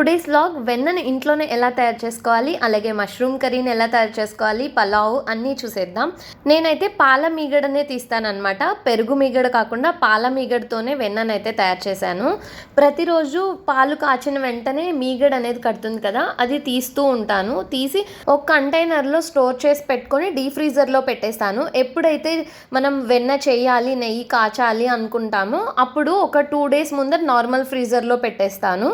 Today's vlog వెన్నను ఇంట్లోనే ఎలా తయారు చేసుకోవాలి అలాగే మష్రూమ్ కర్రీని ఎలా తయారు చేసుకోవాలి పలావ్ అన్నీ చూసేద్దాం. నేనైతే పాల మీగడనే తీస్తానమాట పెరుగు మీగడ కాకుండా పాల మీగడతోనే వెన్ననైతే తయారు చేశాను. ప్రతిరోజు పాలు కాచిన వెంటనే మీగడ అనేది కడుతుంది కదా అది తీస్తూ ఉంటాను. తీసి ఒక కంటైనర్లో స్టోర్ చేసి పెట్టుకొని డీ ఫ్రీజర్లో పెట్టేస్తాను. ఎప్పుడైతే మనం వెన్న చేయాలి నెయ్యి కాచాలి అనుకుంటామో అప్పుడు ఒక టూ డేస్ ముందర నార్మల్ ఫ్రీజర్లో పెట్టేస్తాను.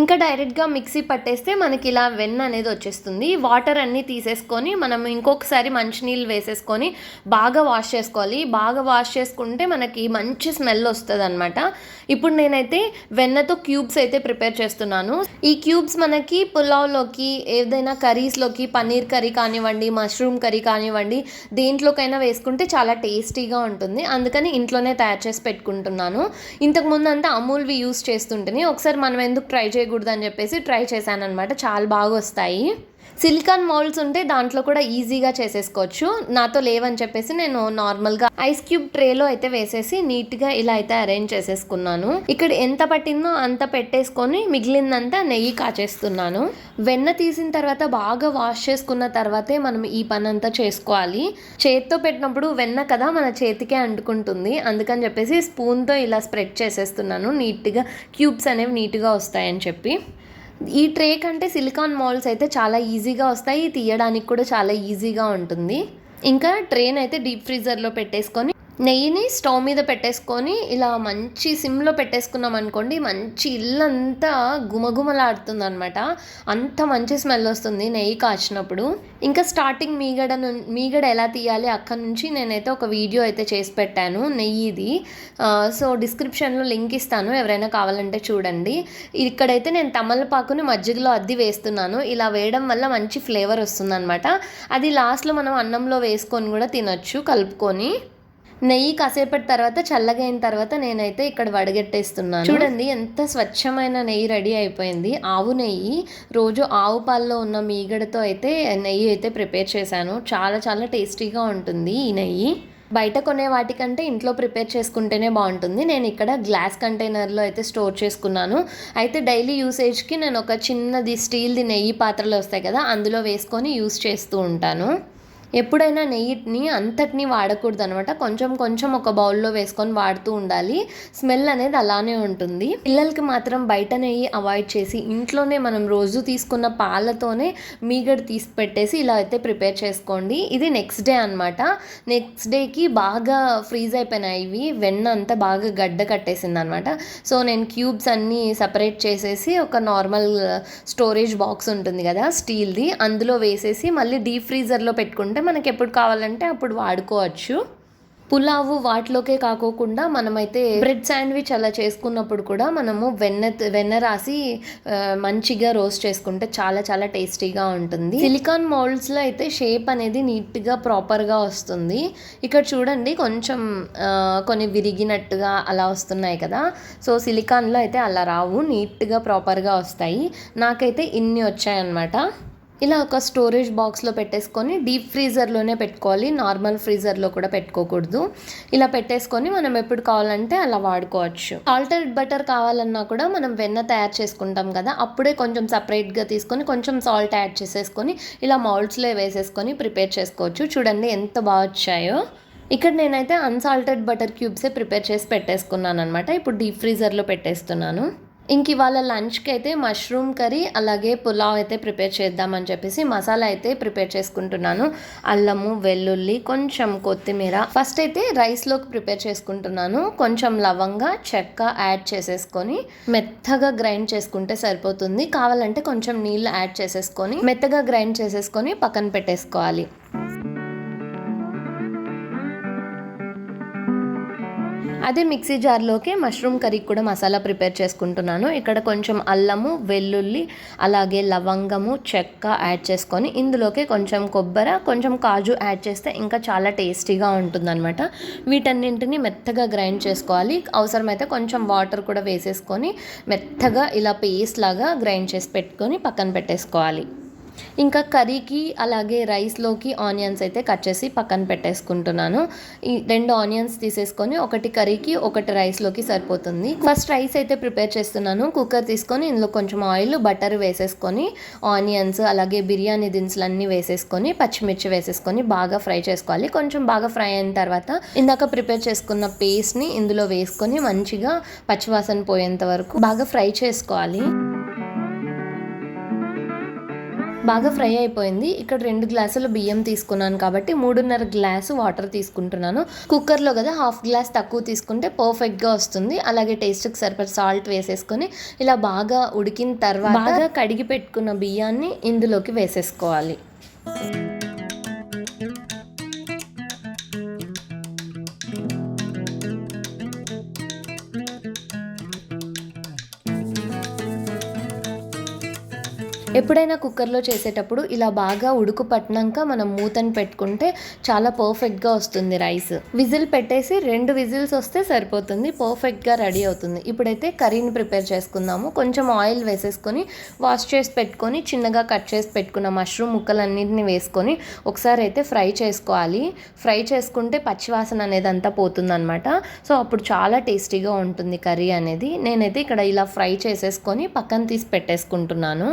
ఇంకా డైరెక్ట్గా మిక్సీ పట్టేస్తే మనకి ఇలా వెన్న అనేది వచ్చేస్తుంది. వాటర్ అన్నీ తీసేసుకొని మనం ఇంకొకసారి మంచినీళ్ళు వేసేసుకొని బాగా వాష్ చేసుకోవాలి. బాగా వాష్ చేసుకుంటే మనకి మంచి స్మెల్ వస్తుంది అనమాట ఇప్పుడు నేనైతే వెన్నతో క్యూబ్స్ అయితే ప్రిపేర్ చేస్తున్నాను. ఈ క్యూబ్స్ మనకి పులావ్లోకి ఏదైనా కర్రీస్లోకి పన్నీర్ కర్రీ కానివ్వండి మష్రూమ్ కర్రీ కానివ్వండి దేంట్లోకైనా వేసుకుంటే చాలా టేస్టీగా ఉంటుంది. అందుకని ఇంట్లోనే తయారు చేసి పెట్టుకుంటున్నాను. ఇంతకుముందు అంతా అమూల్వి యూస్ చేస్తుంటేనే ఒకసారి మనం ఎందుకు ట్రై చేయకూడదు అని చెప్పేసి ట్రై చేశాను అనమాట చాలా బాగా వస్తాయి సిలికాన్ మౌల్డ్స్ ఉంటే దాంట్లో కూడా ఈజీగా చేసేసుకోవచ్చు. నాతో లేవని చెప్పేసి నేను నార్మల్గా ఐస్ క్యూబ్ ట్రేలో అయితే వేసేసి నీట్గా ఇలా అయితే అరేంజ్ చేసేసుకున్నాను. ఇక్కడ ఎంత పట్టిందో అంత పెట్టేసుకొని మిగిలిందంతా నెయ్యి కాచేస్తున్నాను. వెన్న తీసిన తర్వాత బాగా వాష్ చేసుకున్న తర్వాతే మనం ఈ పని అంతా చేసుకోవాలి. చేత్తో పెట్టినప్పుడు వెన్న కదా మన చేతికే అంటుకుంటుంది. అందుకని చెప్పేసి స్పూన్తో ఇలా స్ప్రెడ్ చేసేస్తున్నాను. నీట్గా క్యూబ్స్ అనేవి నీట్గా వస్తాయని చెప్పి. ఈ ట్రే కంటే సిలికాన్ మాల్స్ అయితే చాలా ఈజీగా వస్తాయి. తీయడానికి కూడా చాలా ఈజీగా ఉంటుంది. ఇంకా ట్రేన్ అయితే డీప్ ఫ్రీజర్లో పెట్టేసుకొని నెయ్యిని స్టవ్ మీద పెట్టేసుకొని ఇలా మంచి సిమ్లో పెట్టేసుకున్నాం అనుకోండి మంచి ఇల్లంతా గుమగుమలాడుతుంది అనమాట అంత మంచి స్మెల్ వస్తుంది నెయ్యి కాచినప్పుడు. ఇంకా స్టార్టింగ్ మీగడ ను- మీగడ ఎలా తీయాలి అక్కడ నుంచి నేనైతే ఒక వీడియో అయితే చేసి పెట్టాను నెయ్యిది. సో డిస్క్రిప్షన్లో లింక్ ఇస్తాను ఎవరైనా కావాలంటే చూడండి. ఇక్కడైతే నేను తమలపాకుని మజ్జిగలో అద్ది వేస్తున్నాను. ఇలా వేయడం వల్ల మంచి ఫ్లేవర్ వస్తుందన్నమాట. అది లాస్ట్లో మనం అన్నంలో వేసుకొని కూడా తినొచ్చు కలుపుకొని. నెయ్యి కాసేపటి తర్వాత చల్లగా అయిన తర్వాత నేనైతే ఇక్కడ వడగట్టేస్తున్నాను. చూడండి ఎంత స్వచ్ఛమైన నెయ్యి రెడీ అయిపోయింది. ఆవు నెయ్యి రోజు ఆవు పాల్లో ఉన్న మీగడతో అయితే నెయ్యి అయితే ప్రిపేర్ చేశాను. చాలా చాలా టేస్టీగా ఉంటుంది ఈ నెయ్యి. బయట కొనే వాటికంటే ఇంట్లో ప్రిపేర్ చేసుకుంటేనే బాగుంటుంది. నేను ఇక్కడ గ్లాస్ కంటైనర్లో అయితే స్టోర్ చేసుకున్నాను. అయితే డైలీ యూసేజ్కి నేను ఒక చిన్నది స్టీల్ది నెయ్యి పాత్రలు వస్తాయి కదా అందులో వేసుకొని యూస్ చేస్తూ ఉంటాను. ఎప్పుడైనా నెయ్యిని అంతటిని వాడకూడదు అనమాట కొంచెం కొంచెం ఒక బౌల్లో వేసుకొని వాడుతూ ఉండాలి. స్మెల్ అనేది అలానే ఉంటుంది. పిల్లలకి మాత్రం బయట నెయ్యి అవాయిడ్ చేసి ఇంట్లోనే మనం రోజు తీసుకున్న పాలతోనే మీగడ తీసి పెట్టేసి ఇలా అయితే ప్రిపేర్ చేసుకోండి. ఇది నెక్స్ట్ డే అనమాట నెక్స్ట్ డేకి బాగా ఫ్రీజ్ అయిపోయినాయి ఇవి. వెన్న అంతా బాగా గడ్డ కట్టేసింది అనమాట సో నేను క్యూబ్స్ అన్నీ సపరేట్ చేసేసి ఒక నార్మల్ స్టోరేజ్ బాక్స్ ఉంటుంది కదా స్టీల్ది. అందులో వేసేసి మళ్ళీ డీప్ ఫ్రీజర్లో పెట్టుకుంటే మనకి ఎప్పుడు కావాలంటే అప్పుడు వాడుకోవచ్చు. పులావు వాటిలోకే కాకోకుండా మనమైతే బ్రెడ్ శాండ్విచ్ అలా చేసుకున్నప్పుడు కూడా మనము వెన్న వెన్న రాసి మంచిగా రోస్ట్ చేసుకుంటే చాలా చాలా టేస్టీగా ఉంటుంది. సిలికాన్ మౌల్డ్స్లో అయితే షేప్ అనేది నీట్గా ప్రాపర్గా వస్తుంది. ఇక్కడ చూడండి కొంచెం కొన్ని విరిగినట్టుగా అలా వస్తున్నాయి కదా. సో సిలికాన్లో అయితే అలా రావు నీట్గా ప్రాపర్గా వస్తాయి. నాకైతే ఇన్ని వచ్చాయన్నమాట. ఇలా ఒక స్టోరేజ్ బాక్స్లో పెట్టేసుకొని డీప్ ఫ్రీజర్లోనే పెట్టుకోవాలి. నార్మల్ ఫ్రీజర్లో కూడా పెట్టుకోకూడదు. ఇలా పెట్టేసుకొని మనం ఎప్పుడు కావాలంటే అలా వాడుకోవచ్చు. సాల్టెడ్ బటర్ కావాలన్నా కూడా మనం వెన్న తయారు చేసుకుంటాం కదా అప్పుడే కొంచెం సపరేట్గా తీసుకొని కొంచెం సాల్ట్ యాడ్ చేసేసుకొని ఇలా మౌల్డ్స్లో వేసేసుకొని ప్రిపేర్ చేసుకోవచ్చు. చూడండి ఎంత బాగా వచ్చాయో. ఇక్కడ నేనైతే అన్సాల్టెడ్ బటర్ క్యూబ్సే ప్రిపేర్ చేసి పెట్టేసుకున్నాను అనమాట ఇప్పుడు డీప్ ఫ్రీజర్లో పెట్టేస్తున్నాను. ఇంక ఇవాళ లంచ్కి అయితే మష్రూమ్ కర్రీ అలాగే పులావ్ అయితే ప్రిపేర్ చేద్దామని చెప్పేసి మసాలా అయితే ప్రిపేర్ చేసుకుంటున్నాను. అల్లము వెల్లుల్లి కొంచెం కొత్తిమీర. ఫస్ట్ అయితే రైస్లోకి ప్రిపేర్ చేసుకుంటున్నాను. కొంచెం లవంగా చెక్క యాడ్ చేసేసుకొని మెత్తగా గ్రైండ్ చేసుకుంటే సరిపోతుంది. కావాలంటే కొంచెం నీళ్ళు యాడ్ చేసేసుకొని మెత్తగా గ్రైండ్ చేసేసుకొని పక్కన పెట్టేసుకోవాలి. అదే మిక్సీ జార్లోకి మష్రూమ్ కర్రీకి కూడా మసాలా ప్రిపేర్ చేసుకుంటున్నాను. ఇక్కడ కొంచెం అల్లము వెల్లుల్లి అలాగే లవంగము చెక్క యాడ్ చేసుకొని ఇందులోకి కొంచెం కొబ్బరి కొంచెం కాజు యాడ్ చేస్తే ఇంకా చాలా టేస్టీగా ఉంటుందన్నమాట. వీటన్నింటిని మెత్తగా గ్రైండ్ చేసుకోవాలి. అవసరమైతే కొంచెం వాటర్ కూడా వేసేసుకొని మెత్తగా ఇలా పేస్ట్ లాగా గ్రైండ్ చేసి పెట్టుకొని పక్కన పెట్టేసుకోవాలి. ఇంకా కర్రీకి అలాగే రైస్లోకి ఆనియన్స్ అయితే కట్ చేసి పక్కన పెట్టేసుకుంటున్నాను. ఈ రెండు ఆనియన్స్ తీసేసుకొని ఒకటి కర్రీకి ఒకటి రైస్లోకి సరిపోతుంది. ఫస్ట్ రైస్ అయితే ప్రిపేర్ చేస్తున్నాను. కుక్కర్ తీసుకొని ఇందులో కొంచెం ఆయిల్ బటర్ వేసేసుకొని ఆనియన్స్ అలాగే బిర్యానీ దినుసులు అన్నీ వేసేసుకొని పచ్చిమిర్చి వేసేసుకొని బాగా ఫ్రై చేసుకోవాలి. కొంచెం బాగా ఫ్రై అయిన తర్వాత ఇందాక ప్రిపేర్ చేసుకున్న పేస్ట్ని ఇందులో వేసుకొని మంచిగా పచ్చివాసన పోయేంత వరకు బాగా ఫ్రై చేసుకోవాలి. బాగా ఫ్రై అయిపోయింది. ఇక్కడ రెండు గ్లాసులు బియ్యం తీసుకున్నాను కాబట్టి మూడున్నర గ్లాసు వాటర్ తీసుకుంటున్నాను. కుక్కర్లో కదా హాఫ్ గ్లాస్ తక్కువ తీసుకుంటే పర్ఫెక్ట్గా వస్తుంది. అలాగే టేస్ట్కి సరిపడ సాల్ట్ వేసేసుకొని ఇలా బాగా ఉడికిన తర్వాత బాగా కడిగి పెట్టుకున్న బియ్యాన్ని ఇందులోకి వేసేసుకోవాలి. ఎప్పుడైనా కుక్కర్లో చేసేటప్పుడు ఇలా బాగా ఉడుకు పట్టినాక మనం మూతను పెట్టుకుంటే చాలా పర్ఫెక్ట్గా వస్తుంది రైస్. విజిల్ పెట్టేసి రెండు విజిల్స్ వస్తే సరిపోతుంది పర్ఫెక్ట్గా రెడీ అవుతుంది. ఇప్పుడైతే కర్రీని ప్రిపేర్ చేసుకుందాము. కొంచెం ఆయిల్ వేసేసుకొని వాష్ చేసి పెట్టుకొని చిన్నగా కట్ చేసి పెట్టుకున్న మష్రూమ్ ముక్కలన్నింటినీ వేసుకొని ఒకసారి అయితే ఫ్రై చేసుకోవాలి. ఫ్రై చేసుకుంటే పచ్చివాసన అనేది అంతా పోతుందన్నమాట. సో అప్పుడు చాలా టేస్టీగా ఉంటుంది కర్రీ అనేది. నేనైతే ఇక్కడ ఇలా ఫ్రై చేసేసుకొని పక్కన తీసి పెట్టేసుకుంటున్నాను.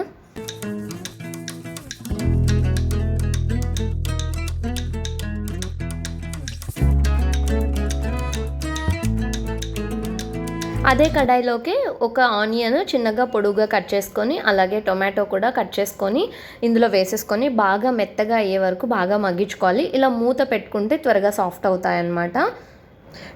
అదే కడాయిలోకి ఒక ఆనియన్ చిన్నగా పొడుగుగా కట్ చేసుకొని అలాగే టొమాటో కూడా కట్ చేసుకొని ఇందులో వేసేసుకొని బాగా మెత్తగా అయ్యే వరకు బాగా మగ్గించుకోవాలి. ఇలా మూత పెట్టుకుంటే త్వరగా సాఫ్ట్ అవుతాయన్నమాట.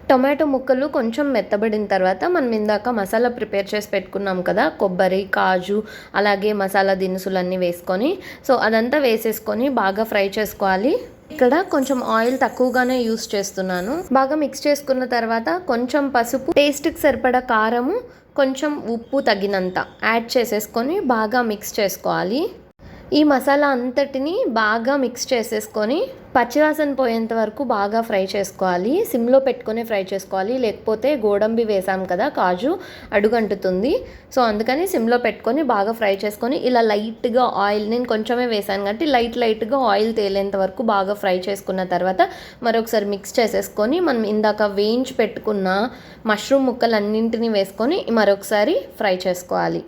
టొమాటో ముక్కలు కొంచెం మెత్తబడిన తర్వాత మనం ఇందాక మసాలా ప్రిపేర్ చేసి పెట్టుకున్నాం కదా కొబ్బరి కాజు అలాగే మసాలా దినుసులన్నీ వేసుకొని సో అదంతా వేసేసుకొని బాగా ఫ్రై చేసుకోవాలి. ఇక్కడ కొంచెం ఆయిల్ తక్కువగానే యూస్ చేస్తున్నాను. బాగా మిక్స్ చేసుకున్న తర్వాత కొంచెం పసుపు టేస్ట్కి సరిపడా కారము కొంచెం ఉప్పు తగినంత యాడ్ చేసేసుకొని బాగా మిక్స్ చేసుకోవాలి. ఈ మసాలా అంతటిని బాగా మిక్స్ చేసేసుకొని పచ్చివాసన పోయేంత వరకు బాగా ఫ్రై చేసుకోవాలి. సిమ్లో పెట్టుకొని ఫ్రై చేసుకోవాలి. లేకపోతే గోడంబి వేసాం కదా కాజు అడుగంటుతుంది. సో అందుకని సిమ్లో పెట్టుకొని బాగా ఫ్రై చేసుకొని ఇలా లైట్గా ఆయిల్ నేను కొంచెమే వేసాను కాబట్టి లైట్ లైట్గా ఆయిల్ తేలేంత వరకు బాగా ఫ్రై చేసుకున్న తర్వాత మరొకసారి మిక్స్ చేసేసుకొని మనం ఇందాక వేయించి పెట్టుకున్న మష్రూమ్ ముక్కలన్నింటినీ వేసుకొని మరొకసారి ఫ్రై చేసుకోవాలి.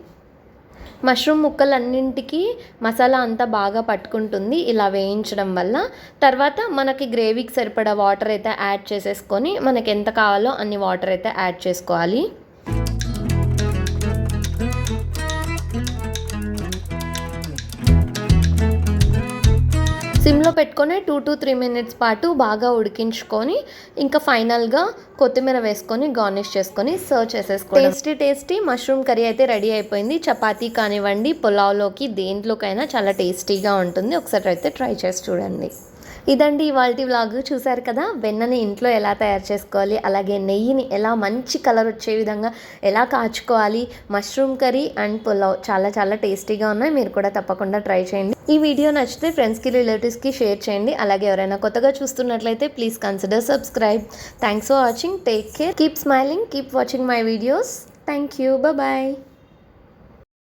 మష్రూమ్ ముక్కలన్నింటికి మసాలా అంతా బాగా పట్టుకుంటుంది ఇలా వేయించడం వల్ల. తర్వాత మనకి గ్రేవీకి సరిపడా వాటర్ అయితే యాడ్ చేసేసుకొని మనకి ఎంత కావాలో అన్ని వాటర్ అయితే యాడ్ చేసుకోవాలి. సిమ్లో పెట్టుకొని టూ టు త్రీ మినిట్స్ పాటు బాగా ఉడికించుకొని ఇంకా ఫైనల్గా కొత్తిమీర వేసుకొని గార్నిష్ చేసుకొని సర్వ్ చేసేసుకోండి టేస్టీ టేస్టీ మష్రూమ్ కర్రీ అయితే రెడీ అయిపోయింది. చపాతీ కానివ్వండి పులావ్లోకి దేంట్లోకైనా చాలా టేస్టీగా ఉంటుంది. ఒకసారి అయితే ట్రై చేసి చూడండి. ఇదండి ఇవాళ వ్లాగ్. చూసారు కదా? వెన్నని ఇంట్లో ఎలా తయారు చేసుకోవాలి? అలాగే నెయ్యిని ఎలా మంచి కలర్ వచ్చే విధంగా ఎలా కాచుకోవాలి? మష్రూమ్ కర్రీ అండ్ పులావ్ చాలా చాలా టేస్టీగా ఉన్నాయి. మీరు కూడా తప్పకుండా ట్రై చేయండి. ఈ వీడియో నచ్చితే ఫ్రెండ్స్కి రిలేటివ్స్కి షేర్ చేయండి. అలాగే ఎవరైనా కొత్తగా చూస్తున్నట్లయితే please consider subscribe thanks for watching take care keep smiling keep watching my videos thank you bye